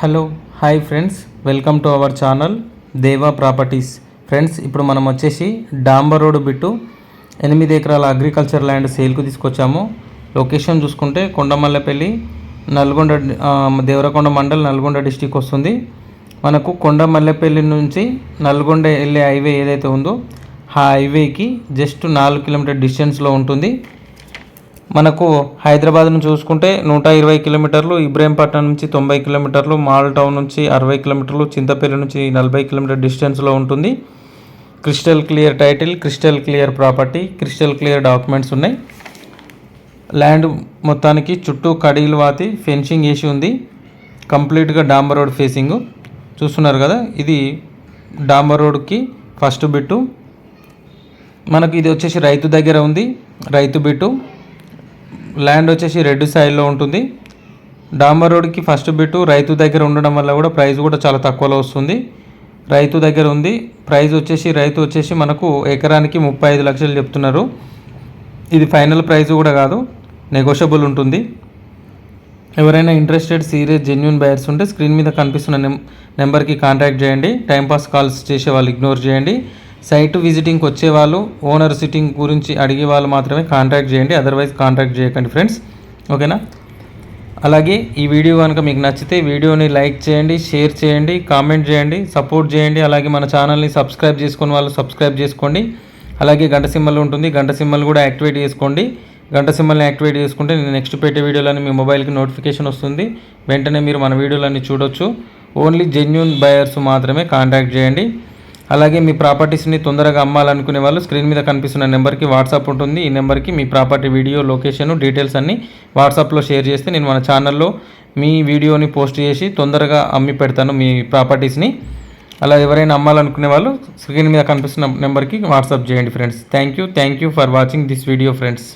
Hello hi friends. Welcome to our channel Deva properties. Friends ఇప్పుడు మనం వచ్చేసి డాంబర్ road bit ఎనిమిది ఎకరాల అగ్రికల్చర్ ల్యాండ్ సేల్కు తీసుకొచ్చాము. లొకేషన్ చూసుకుంటే కొండమల్లపల్లి నల్గొండ దేవరకొండ మండల్ నల్గొండ డిస్టిక్ వస్తుంది. మనకు కొండమల్లపల్లి నుంచి నల్గొండ వెళ్ళే హైవే ఏదైతే ఉందో ఆ హైవేకి జస్ట్ నాలుగు కిలోమీటర్ డిస్టెన్స్లో ఉంటుంది. మనకు హైదరాబాద్ను చూసుకుంటే నూట ఇరవై కిలోమీటర్లు ఇబ్రాహీంపట్నం నుంచి తొంభై కిలోమీటర్లు మాల్ టౌన్ నుంచి అరవై కిలోమీటర్లు చింతపల్లి నుంచి నలభై కిలోమీటర్ డిస్టెన్స్లో ఉంటుంది. Crystal clear title crystal clear property crystal clear documents ఉన్నాయి. ల్యాండ్ మొత్తానికి చుట్టూ కడీలు వాతి ఫెన్సింగ్ వేసి ఉంది. కంప్లీట్గా డాంబర్ రోడ్ ఫేసింగ్. చూస్తున్నారు కదా ఇది డాంబర్ రోడ్కి ఫస్ట్ బిట్టు. మనకు ఇది వచ్చేసి రైతు దగ్గర ఉంది రైతు బిట్టు. ల్యాండ్ వచ్చేసి రెడ్ సైడ్లో ఉంటుంది. డాంబర్ రోడ్కి ఫస్ట్ బిట్టు రైతు దగ్గర ఉండడం వల్ల కూడా ప్రైస్ కూడా చాలా తక్కువలో వస్తుంది. రైతు దగ్గర ఉంది. ప్రైస్ వచ్చేసి రైతు వచ్చేసి మనకు ఎకరానికి ముప్పై ఐదు లక్షలు చెప్తున్నారు. ఇది ఫైనల్ ప్రైస్ కూడా కాదు నెగోషియబుల్ ఉంటుంది. ఎవరైనా ఇంట్రెస్టెడ్ సీరియస్ జెన్యున్ బయర్స్ ఉంటే స్క్రీన్ మీద కనిపిస్తున్న నెం నెంబర్కి కాంటాక్ట్ చేయండి. టైంపాస్ కాల్స్ చేసే వాళ్ళు ఇగ్నోర్ చేయండి. సైట్ విజిటింగ్కి వచ్చే వాళ్ళు ఓనర్ సిట్టింగ్ గురించి అడిగే వాళ్ళు మాత్రమే కాంటాక్ట్ చేయండి. అదర్వైజ్ కాంటాక్ట్ చేయకండి ఫ్రెండ్స్. ఓకేనా? అలాగే ఈ వీడియో కనుక మీకు నచ్చితే వీడియోని లైక్ చేయండి షేర్ చేయండి కామెంట్ చేయండి సపోర్ట్ చేయండి. అలాగే మన ఛానల్ని సబ్స్క్రైబ్ చేసుకుని వాళ్ళు సబ్స్క్రైబ్ చేసుకోండి. అలాగే గంట సింబల్ ఉంటుంది. గంట సింబల్ కూడా యాక్టివేట్ చేసుకోండి. గంట సింబల్ని యాక్టివేట్ చేసుకుంటే నేను నెక్స్ట్ పెట్టే వీడియోలని మీ మొబైల్కి నోటిఫికేషన్ వస్తుంది. వెంటనే మీరు మన వీడియోలన్నీ చూడొచ్చు. ఓన్లీ జెన్యున్ బయర్స్ మాత్రమే కాంటాక్ట్ చేయండి. అలాగే మీ ప్రాపర్టీస్ని తొందరగా అమ్మాలనుకునే వాళ్ళు స్క్రీన్ మీద కనిపిస్తున్న నెంబర్కి వాట్సాప్ ఉంటుంది. ఈ నెంబర్కి మీ ప్రాపర్టీ వీడియో లొకేషన్ డీటెయిల్స్ అన్నీ వాట్సాప్లో షేర్ చేస్తే నేను మన ఛానల్లో మీ వీడియోని పోస్ట్ చేసి తొందరగా అమ్మి పెడతాను మీ ప్రాపర్టీస్ని అలా ఎవరైనా అమ్మాలనుకునే వాళ్ళు స్క్రీన్ మీద కనిపిస్తున్న నెంబర్కి వాట్సాప్ చేయండి friends. Thank you thank you for watching this video friends.